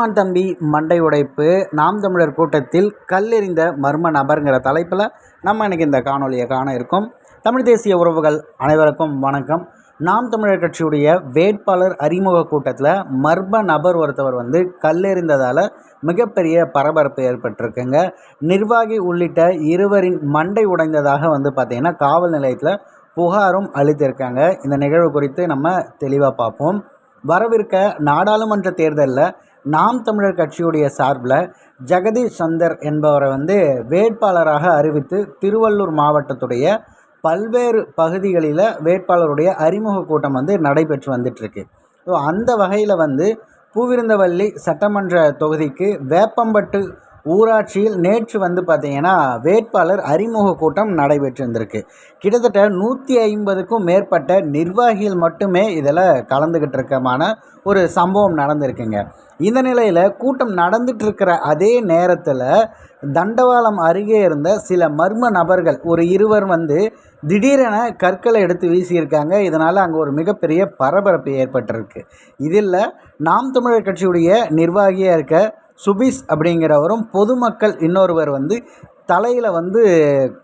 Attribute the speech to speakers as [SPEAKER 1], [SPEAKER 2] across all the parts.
[SPEAKER 1] மான் தம்பி மண்டை உடைப்பு. நாம் தமிழர் கூட்டத்தில் கல்லெறிந்த மர்ம நபருங்கிற தலைப்பில் நம்ம இன்றைக்கி இந்த காணொலியை காண இருக்கோம். தமிழ் தேசிய உறவுகள் அனைவருக்கும் வணக்கம். நாம் தமிழர் கட்சியுடைய வேட்பாளர் அறிமுக கூட்டத்தில் மர்ம நபர் ஒருத்தவர் வந்து கல்லெறிந்ததால் மிகப்பெரிய பரபரப்பு ஏற்பட்டிருக்குங்க. நிர்வாகி உள்ளிட்ட இருவரின் மண்டை உடைந்ததாக வந்து பார்த்திங்கன்னா காவல் நிலையத்தில் புகாரும் அளித்திருக்காங்க. இந்த நிகழ்வு குறித்து நம்ம தெளிவாக பார்ப்போம். வரவிருக்க நாடாளுமன்ற தேர்தலில் நாம் தமிழர் கட்சியுடைய சார்பில் ஜெகதீஷ் சந்தர் என்பவரை வந்து வேட்பாளராக அறிவித்து திருவள்ளூர் மாவட்டத்துடைய பல்வேறு பகுதிகளில் வேட்பாளருடைய அறிமுக கூட்டம் வந்து நடைபெற்று வந்துட்டுருக்கு. ஸோ அந்த வகையில் வந்து பூவிருந்தவல்லி சட்டமன்ற தொகுதிக்கு வேப்பம்பட்டு ஊராட்சியில் நேற்று வந்து பார்த்திங்கன்னா வேட்பாளர் அறிமுக கூட்டம் நடைபெற்றிருந்திருக்கு. கிட்டத்தட்ட நூற்றி ஐம்பதுக்கும் மேற்பட்ட நிர்வாகிகள் மட்டுமே இதில் கலந்துக்கிட்டு இருக்கமான ஒரு சம்பவம் நடந்திருக்குங்க. இந்த நிலையில் கூட்டம் நடந்துட்டு இருக்கிற அதே நேரத்தில் தண்டவாளம் அருகே இருந்த சில மர்ம நபர்கள் ஒரு இருவர் வந்து திடீரென கற்களை எடுத்து வீசியிருக்காங்க. இதனால் அங்கே ஒரு மிகப்பெரிய பரபரப்பு ஏற்பட்டிருக்கு. இதில் நாம் தமிழர் கட்சியுடைய நிர்வாகியாக இருக்க சுபிஸ் அப்படிங்கிறவரும் பொதுமக்கள் இன்னொருவர் வந்து தலையில் வந்து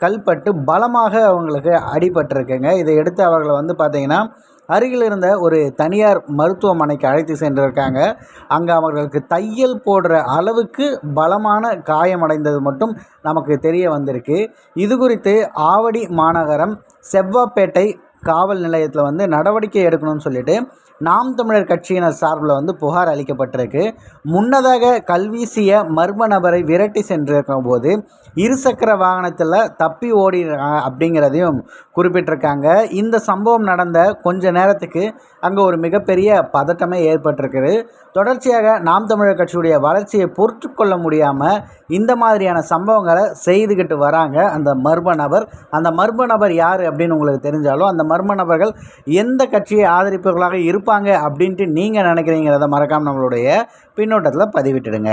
[SPEAKER 1] கல்பட்டு பலமாக அவங்களுக்கு அடிபட்டிருக்குங்க. இதை எடுத்து அவர்களை வந்து பார்த்திங்கன்னா அருகில் இருந்த ஒரு தனியார் மருத்துவமனைக்கு அழைத்து சென்றிருக்காங்க. அங்கே அவர்களுக்கு தையல் போடுற அளவுக்கு பலமான காயமடைந்தது மட்டும் நமக்கு தெரிய வந்திருக்கு. இது குறித்து ஆவடி மாநகரம் செவ்வாப்பேட்டை காவல் நிலையத்தில் வந்து நடவடிக்கை எடுக்கணும்னு சொல்லிட்டு நாம் தமிழர் கட்சியினர் சார்பில் வந்து புகார் அளிக்கப்பட்டிருக்கு. முன்னதாக கல்வீசிய மர்ம நபரை விரட்டி சென்றிருக்கும் போது இருசக்கர வாகனத்தில் தப்பி ஓடி அப்படிங்கிறதையும் குறிப்பிட்டிருக்காங்க. இந்த சம்பவம் நடந்த கொஞ்ச நேரத்துக்கு அங்கே ஒரு மிகப்பெரிய பதட்டமே ஏற்பட்டிருக்குது. தொடர்ச்சியாக நாம் தமிழர் கட்சியுடைய வளர்ச்சியை பொறுத்து கொள்ள முடியாமல் இந்த மாதிரியான சம்பவங்களை செய்துக்கிட்டு வராங்க அந்த மர்ம நபர். அந்த மர்ம நபர் யார் அப்படின்னு உங்களுக்கு தெரிஞ்சாலும் அந்த மர்ம நபர்கள் எந்த கட்சியை ஆதரிப்பவர்களாக இருப்பாங்க அப்படின்ட்டு நீங்கள் நினைக்கிறீங்கிறத மறக்காமல் நம்மளுடைய பின்னோட்டத்தில் பதிவிட்டுடுங்க.